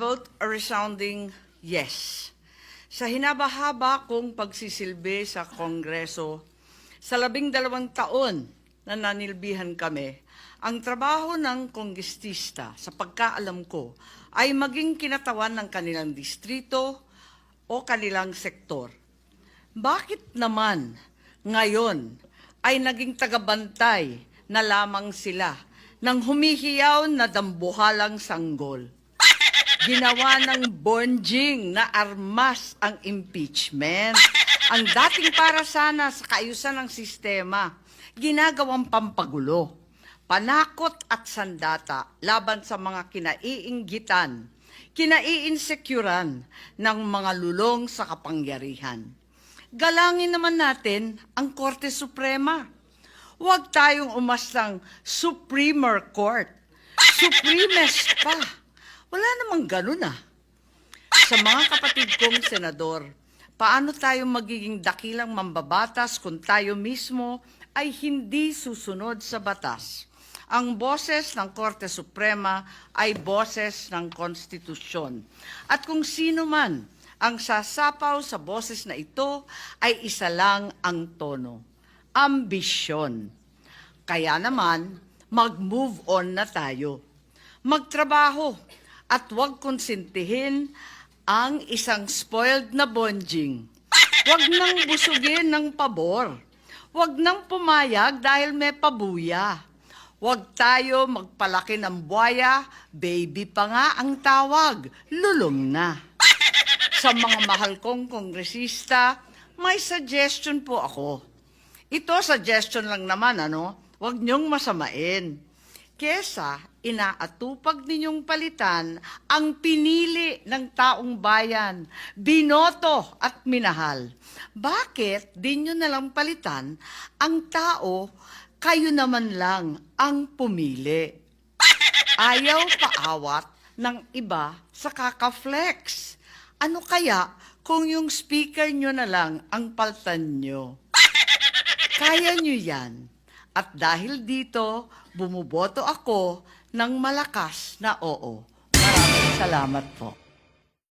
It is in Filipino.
vote a resounding yes. Sa hinabahaba kong pagsisilbi sa Kongreso, sa labing dalawang taon na nanilbihan kami, ang trabaho ng konggestista sa pagkaalam ko ay maging kinatawan ng kanilang distrito o kanilang sektor. Bakit naman ngayon ay naging tagabantay na lamang sila ng humihiyaw na dambuhalang sanggol? Ginawa ng bonjing na armas ang impeachment. Ang dating para sana sa kaayusan ng sistema, ginagawang pampagulo, panakot at sandata laban sa mga kinaiinggitan, kinaiinsecuran ng mga lulong sa kapangyarihan. Galangin naman natin ang Korte Suprema. Huwag tayong umastang Supremer Court. Supremest pa. Wala namang ganun ah. Sa mga kapatid kong senador, paano tayo magiging dakilang mambabatas kung tayo mismo ay hindi susunod sa batas? Ang boses ng Korte Suprema ay boses ng konstitusyon. At kung sino man ang sasapaw sa boses na ito ay isa lang ang tono, ambisyon. Kaya naman, mag-move on na tayo. Magtrabaho at huwag konsintihin ang isang spoiled na bonjing. Huwag nang busugin ng pabor. Huwag nang pumayag dahil may pabuya. Huwag tayo magpalaki ng buhaya, baby pa nga ang tawag, lulong na. Sa mga mahal kong kongresista, may suggestion po ako. Ito suggestion lang naman, ano? Huwag niyong masamain. Kesa inaatupag ninyong palitan ang pinili ng taong bayan, binoto at minahal. Bakit di nyo nalang palitan ang tao, kayo naman lang ang pumili? Ayaw paawat ng iba sa kakaflex. Ano kaya kung yung speaker nyo na lang ang paltan nyo? Kaya nyo yan. At dahil dito, bumuboto ako ng malakas na oo. Maraming salamat po.